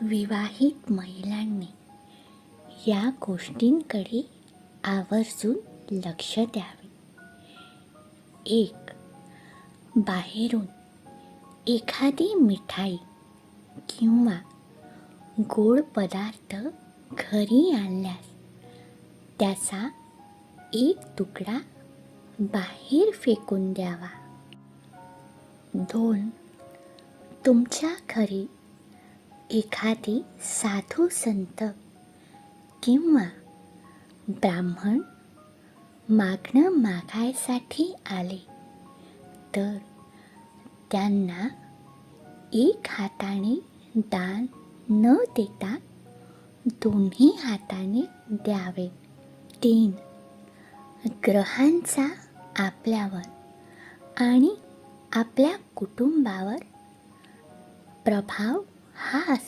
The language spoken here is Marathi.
विवाहित महिलांनी या गोष्टींकडे आवर्जून लक्ष द्यावे. एक बाहेरून एखादी मिठाई किंवा गोड पदार्थ घरी आणल्यास त्याचा एक तुकडा बाहेर फेकून द्यावा. दोन तुमच्या घरी एखादी साधू संत किंवा ब्राह्मण मागणं मागायसाठी आले तर त्यांना एक हाताने दान न देता दोन्ही हाताने द्यावे. तीन ग्रहांचा आपल्यावर आणि आपल्या कुटुंबावर प्रभाव Huh.